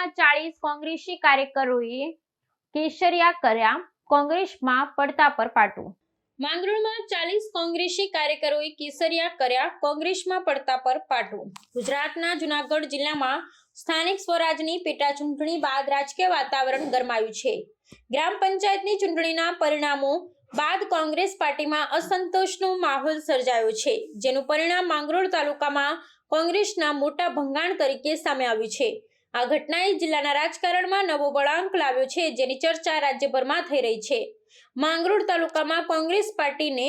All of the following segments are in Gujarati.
માંગરોળમાં ચાલીસ કોંગ્રેસી કાર્યકરોએ કેસરિયા કર્યા. કોંગ્રેસમાં પડતા પર પાટું. માંગરોળમાં ચાલીસ કોંગ્રેસી કાર્યકરોએ કેસરિયા કર્યા. કોંગ્રેસમાં પડતા પર પાટું. ગુજરાતના જુનાગઢ જિલ્લામાં સ્થાનિક સ્વરાજની પેટા ચૂંટણી બાદ રાજકીય વાતાવરણ ગરમાયું છે. ગ્રામ પંચાયતની ચૂંટણીના પરિણામો બાદ કોંગ્રેસ પાર્ટીમાં અસંતોષનો માહોલ સર્જાયો છે, જેનું પરિણામ માંગરોળ તાલુકામાં કોંગ્રેસના મોટા ભંગાણ તરીકે સામે આવ્યું છે. આ ઘટનાએ જિલ્લાના રાજકારણમાં નવો વળાંક લાવ્યો છે, જેની ચર્ચા રાજ્યભરમાં થઈ રહી છે. માંગરોળ તાલુકામાં કોંગ્રેસ પાર્ટીને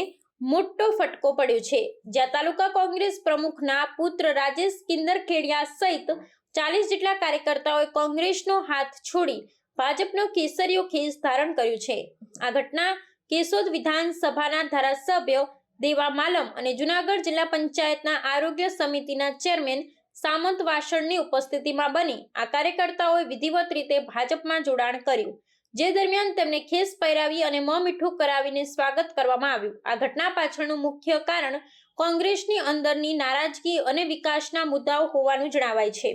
મોટો ફટકો પડ્યો છે. જ્યાં તાલુકા કોંગ્રેસ પ્રમુખના પુત્ર રાજેશ કિંદરખેડિયા સહિત ચાલીસ જેટલા કાર્યકર્તાઓએ કોંગ્રેસનો હાથ છોડી ભાજપનો કેસરીયો ખેસ ધારણ કર્યું છે. આ ઘટના કેશોદ વિધાનસભાના ધારાસભ્ય દેવા માલમ અને જુનાગઢ જિલ્લા પંચાયતના આરોગ્ય સમિતિના ચેરમેન સામંત વાસણની ઉપસ્થિતિમાં બની આ કાર્યકર્તાઓએ વિધિવત રીતે ભાજપમાં જોડાણ કર્યું. જે દરમિયાન તેમને ખેસ પહેરાવી અને મ મીઠું કરાવીને સ્વાગત કરવામાં આવ્યું. આ ઘટના પાછળનું મુખ્ય કારણ કોંગ્રેસની અંદરની નારાજગી અને વિકાસના મુદ્દાઓ હોવાનું જણાવાય છે.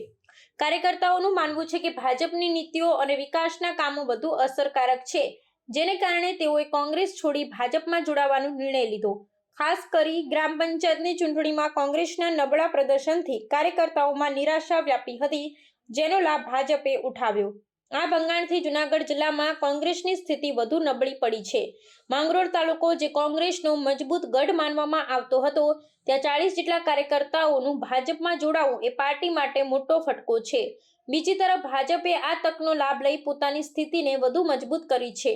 કાર્યકર્તાઓનું માનવું છે કે ભાજપની નીતિઓ અને વિકાસના કામો વધુ અસરકારક છે, જેને કારણે તેઓએ કોંગ્રેસ છોડી ભાજપમાં જોડાવાનો નિર્ણય લીધો. ખાસ કરી ગ્રામ પંચાયતની ચૂંટણીમાં કોંગ્રેસના નબળા પ્રદર્શનથી કાર્યકર્તાઓમાં નિરાશા વ્યાપી હતી, જેનો લાભ ભાજપે ઉઠાવ્યો. આ ભંગાણથી જુનાગઢ જિલ્લામાં કોંગ્રેસની સ્થિતિ વધુ નબળી પડી છે. માંગરોળ તાલુકો, જે કોંગ્રેસનો મજબૂત ગઢ માનવામાં આવતો હતો, ત્યાં ચાલીસ જેટલા કાર્યકર્તાઓનું ભાજપમાં જોડાવું એ પાર્ટી માટે મોટો ફટકો છે. બીજી તરફ, ભાજપે આ તકનો લાભ લઈ પોતાની સ્થિતિને વધુ મજબૂત કરી છે.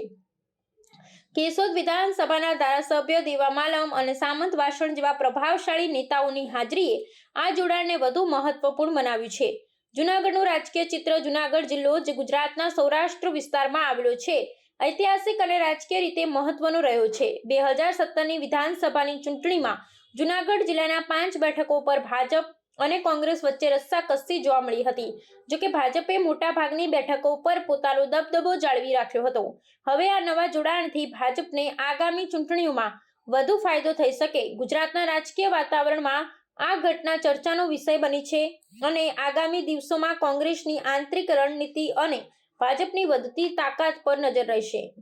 કેશોદ વિધાનસભાના ધારાસભ્ય દેવામાલમ અને સામંત વાસણ જેવા પ્રભાવશાળી નેતાઓની હાજરીએ આ જોડાણને વધુ મહત્વપૂર્ણ બનાવ્યું છે. જુનાગઢનું રાજકીય ચિત્ર જુનાગઢ જિલ્લો જે ગુજરાતના સૌરાષ્ટ્ર વિસ્તારમાં આવેલો છે. ઐતિહાસિક અને રાજકીય રીતે મહત્વનો રહ્યો છે. બે હજાર સત્તરની વિધાનસભાની ચૂંટણીમાં જુનાગઢ જિલ્લાના પાંચ બેઠકો પર ભાજપ અને કોંગ્રેસ વચ્ચે રસ્સાકસ્સી જોવા મળી હતી જોકે ભાજપે મોટા ભાગની બેઠકો પર પોતાનો દબદબો જાળવી રાખ્યો હતો. હવે આ નવા જોડાણથી ભાજપને આગામી ચૂંટણીઓમાં વધુ ફાયદો થઈ શકે. ગુજરાતના રાજકીય વાતાવરણમાં આ ઘટના ચર્ચાનો વિષય બની છે અને આગામી દિવસોમાં કોંગ્રેસની આંતરિક રણનીતિ અને ભાજપની વધતી તાકાત પર નજર રહેશે.